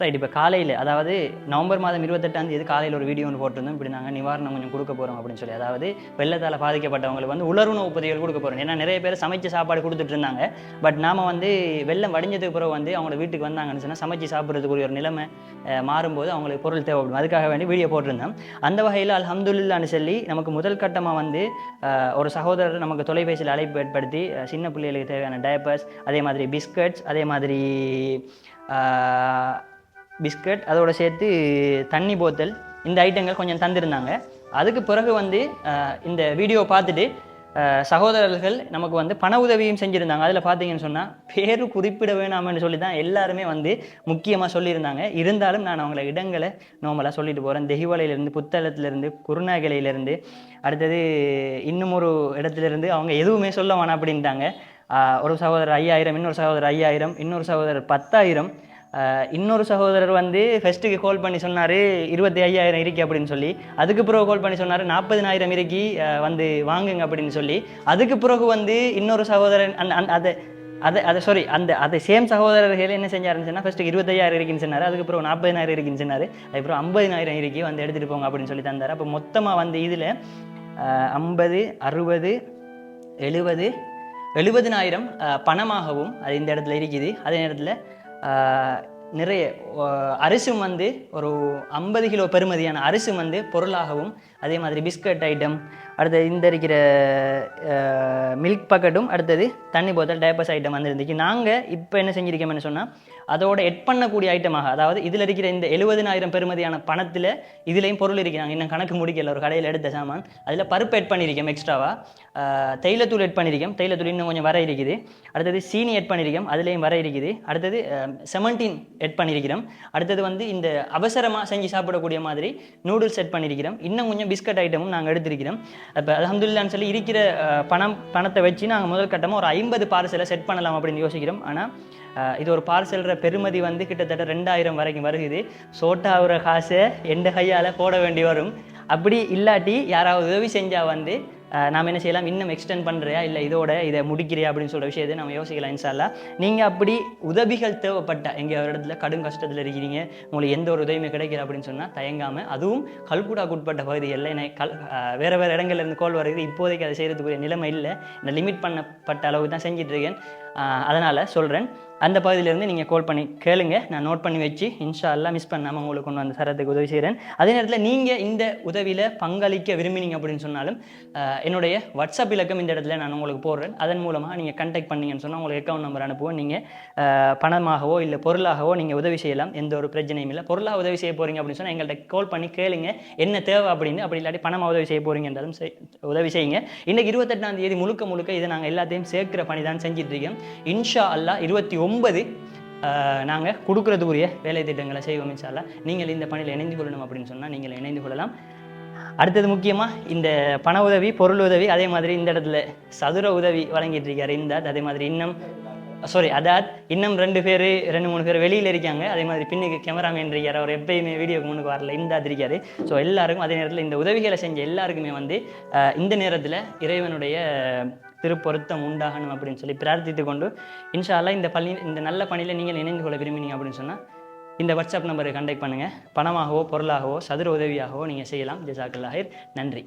Right இப்போ காலையில் அதாவது நவம்பர் மாதம் இருபத்தெட்டாம் தேதி காலையில் ஒரு வீடியோ ஒன்று போட்டிருந்தோம். இப்படி நாங்கள் நிவாரணம் கொஞ்சம் கொடுக்க போகிறோம் அப்படின்னு சொல்லி. அதாவது வெள்ளத்தால் பாதிக்கப்பட்டவங்களுக்கு வந்து உலருணவு உபதிகள் கொடுக்க போகிறோம் ஏன்னா நிறைய பேர் சமைச்சு சாப்பாடு கொடுத்துட்டு இருந்தாங்க. பட் நாம வந்து வெள்ளம் வடிஞ்சதுக்கு பிறகு வந்து அவங்கள வீட்டுக்கு வந்தாங்கன்னு சொன்னால் சமைச்சு சாப்பிட்றதுக்குரிய ஒரு நிலைமை மாறும்போது அவங்களுக்கு பொருள் தேவைப்படும். அதுக்காக வேண்டி வீடியோ போட்டிருந்தோம். அந்த வகையில் அல்ஹம்துலில்லான்னு சொல்லி நமக்கு முதல் கட்டமாக வந்து ஒரு சகோதரர் நமக்கு தொலைபேசியில் அழைப்பு ஏற்படுத்தி சின்ன பிள்ளைகளுக்கு தேவையான டயப்பர்ஸ் அதே மாதிரி பிஸ்கட்ஸ் அதே மாதிரி பிஸ்கட் அதோட சேர்த்து தண்ணி போத்தல் இந்த ஐட்டங்கள் கொஞ்சம் தந்திருந்தாங்க. அதுக்கு பிறகு வந்து இந்த வீடியோ பார்த்துட்டு சகோதரர்கள் நமக்கு வந்து பண உதவியும் செஞ்சுருந்தாங்க. அதில் பார்த்தீங்கன்னு சொன்னால் பேர் குறிப்பிட வேணாமன்னு சொல்லி தான் எல்லாருமே வந்து முக்கியமாக சொல்லியிருந்தாங்க. இருந்தாலும் நான் அவங்கள இடங்களை நோமலாக சொல்லிட்டு போகிறேன் தெஹிவலையிலேருந்து புத்தளத்துலேருந்து குருநாகலையிலேருந்து அடுத்தது இன்னும் ஒரு இடத்துலேருந்து அவங்க எதுவுமே சொல்ல வேணாம் அப்படின்ட்டாங்க. ஒரு சகோதரர் ஐயாயிரம் இன்னொரு சகோதரர் ஐயாயிரம் இன்னொரு சகோதரர் பத்தாயிரம் இன்னொரு சகோதரர் வந்து ஃபஸ்ட்டுக்கு கால் பண்ணி சொன்னார் இருபத்தி ஐயாயிரம் இருக்கு அப்படின்னு சொல்லி. அதுக்கு பிறகு கால் பண்ணி சொன்னார் நாற்பதினாயிரம் இருக்கு வந்து வாங்குங்க அப்படின்னு சொல்லி. அதுக்கு பிறகு வந்து இன்னொரு சகோதரன் அந் அதை அதை அதை சாரி அந்த அதை சேம் சகோதரர்கள் என்ன செஞ்சாருன்னு சொன்னால் ஃபஸ்ட்டு இருபத்தையாயிரம் இருக்குன்னு சொன்னார் அதுக்கப்புறம் நாற்பதினாயிரம் இருக்குன்னு சொன்னார் அதுக்கப்புறம் ஐம்பதினாயிரம் இருக்கு வந்து எடுத்துகிட்டு போங்க அப்படின்னு சொல்லி தந்தார். அப்போ மொத்தமாக வந்து இதில் ஐம்பது அறுபது எழுபது எழுபதினாயிரம் பணமாகவும் அது இந்த இடத்துல இருக்குது. அதே நேரத்தில் நிறைய அரிசும் வந்து ஒரு ஐம்பது கிலோ பெருமதியான அரிசும் வந்து பொருளாகவும் அதே மாதிரி பிஸ்கட் ஐட்டம் அடுத்தது இந்த இருக்கிற மில்க் பக்கெட்டும் அடுத்தது தண்ணி போத்தல் டயப்பர்ஸ் ஐட்டம் வந்துருந்துச்சு நாங்கள் இப்போ என்ன செஞ்சுருக்கோம்னு சொன்னால் அதோட எட் பண்ணக்கூடிய ஐட்டமாக அதாவது இதில் இருக்கிற இந்த எழுபதினாயிரம் பெருமதியான பணத்தில் இதுலேயும் பொருள் இருக்கிறாங்க இன்னும் கணக்கு முடிக்கல ஒரு கடையில் எடுத்த சாமான். அதில் பருப்பு எட் பண்ணியிருக்கோம் எக்ஸ்ட்ராவாக தைலத்தூள் எட் பண்ணியிருக்கோம் தைலத்தூள் இன்னும் கொஞ்சம் வர இருக்குது. அடுத்தது சீனி எட் பண்ணியிருக்கோம் அதுலேயும் வர இருக்குது. அடுத்தது செமன்டீன் எட் பண்ணியிருக்கிறோம் அடுத்தது வந்து இந்த அவசரமாக செஞ்சு சாப்பிடக்கூடிய மாதிரி நூடுல்ஸ் செட் பண்ணியிருக்கிறோம் இன்னும் கொஞ்சம் பிஸ்கட் ஐட்டமும் நாங்கள் எடுத்திருக்கிறோம். இப்போ அலமதுல்லான்னு சொல்லி இருக்கிற பணம் பணத்தை வச்சு நாங்கள் முதல் கட்டமாக ஒரு ஐம்பது பார்சலை செட் பண்ணலாம் அப்படின்னு யோசிக்கிறோம். ஆனால் இது ஒரு பார்சல்ற பெருமதி வந்து கிட்டத்தட்ட ரெண்டாயிரம் வரைக்கும் வருகுது. சோட்டாகிற காசை எந்த கையால் போட வேண்டி வரும்? அப்படி இல்லாட்டி யாராவது உதவி செஞ்சால் வந்து நாம் என்ன செய்யலாம்? இன்னும் எக்ஸ்டெண்ட் பண்ணுறியா இல்லை இதோட இதை முடிக்கிறியா? அப்படின்னு சொல்கிற விஷயத்தை நம்ம யோசிக்கலாம் இன்ஷால்லா நீங்கள் அப்படி உதவிகள் தேவைப்பட்ட எங்கே ஒரு இடத்துல கடும் கஷ்டத்தில் இருக்கிறீங்க உங்களுக்கு எந்த ஒரு உதவியுமே கிடைக்கல அப்படின்னு சொன்னால் தயங்காமல் அதுவும் கல்குடாக்கு உட்பட்ட பகுதிகளில் என்ன கல் வேறு வேறு இடங்கள்லேருந்து கோல் வருது இப்போதைக்கு அதை செய்கிறதுக்குரிய நிலைமை இல்லை. இந்த லிமிட் பண்ணப்பட்ட அளவுக்கு தான் செஞ்சிட்ருக்கேன் இருக்கேன். அதனால் சொல்கிறேன் அந்த பகுதியிலேருந்து நீங்கள் கால் பண்ணி கேளுங்க. நான் நோட் பண்ணி வச்சு இன்ஷா எல்லாம் மிஸ் பண்ணாமல் உங்களுக்கு கொண்டு வந்து சரத்துக்கு உதவி செய்கிறேன் அதே நேரத்தில் நீங்கள் இந்த உதவியில் பங்களிக்க விரும்பினீங்க அப்படின்னு சொன்னாலும் என்னுடைய வாட்ஸ்அப் இலக்கம் இந்த இடத்துல நான் உங்களுக்கு போடுறேன். அதன் மூலமாக நீங்கள் கண்டெக்ட் பண்ணீங்கன்னு சொன்னால் உங்களுக்கு அக்கௌண்ட் நம்பர் அனுப்புவோம். நீங்கள் பணமாகவோ இல்லை பொருளாகவோ நீங்கள் உதவி செய்யலாம். எந்த ஒரு பிரச்சனையும் இல்லை. பொருளாக உதவி செய்ய போகிறீங்க அப்படின்னு சொன்னால் எங்கள்கிட்ட கால் பண்ணி கேளுங்க. என்ன தேவை அப்படின்னு அப்படி இல்லாட்டி பணமாக உதவி செய்ய போகிறீங்கன்றாலும் செய் உதவி செய்யுங்க. இன்றைக்கு இருபத்தெட்டாம் தேதி முழுக்க முழுக்க இதை நாங்கள் எல்லாத்தையும் சேர்க்கிற பணி தான் செஞ்சிட்ருக்கோம் இன்ஷா அல்லாஹ் இருபத்தி ஒன்பது நாங்கள் கொடுக்குறதுக்குரிய வேலை திட்டங்களை செய்வோம் இன்ஷா அல்லாஹ் நீங்கள் இந்த பணியில் இணைந்து கொள்ளணும் அப்படின்னு சொன்னால் நீங்கள் இணைந்து கொள்ளலாம். அடுத்தது முக்கியமாக இந்த பண உதவி பொருள் உதவி அதே மாதிரி இந்த இடத்துல சதுர உதவி வழங்கிட்டு இருக்காரு இந்த அதே மாதிரி இன்னும் சாரி அதாத் இன்னும் ரெண்டு பேர் ரெண்டு மூணு பேர் வெளியில் இருக்காங்க. அதே மாதிரி பின்னுக்கு கேமராமேன் இருக்கார் அவர் எப்பயுமே வீடியோக்கு முன்னுக்கு வரல இந்த இருக்காரு. ஸோ எல்லாருக்கும் அதே நேரத்தில் இந்த உதவிகளை செஞ்ச எல்லாருக்குமே வந்து அஹ், இந்த நேரத்தில் இறைவனுடைய திருப்பொருத்தம் உண்டாகணும் அப்படின்னு சொல்லி பிரார்த்தித்து கொண்டு இன்ஷால்லா இந்த பள்ளி இந்த நல்ல பணியில் நீங்கள் இணைந்து கொள்ள விரும்பினீங்க அப்படின்னு சொன்னால் இந்த வாட்ஸ்அப் நம்பரை கண்டெக்ட் பண்ணுங்கள் பணமாகவோ பொருளாகவோ சதுர உதவியாகவோ நீங்கள் செய்யலாம். ஜசாக்கல்லாஹிர் நன்றி.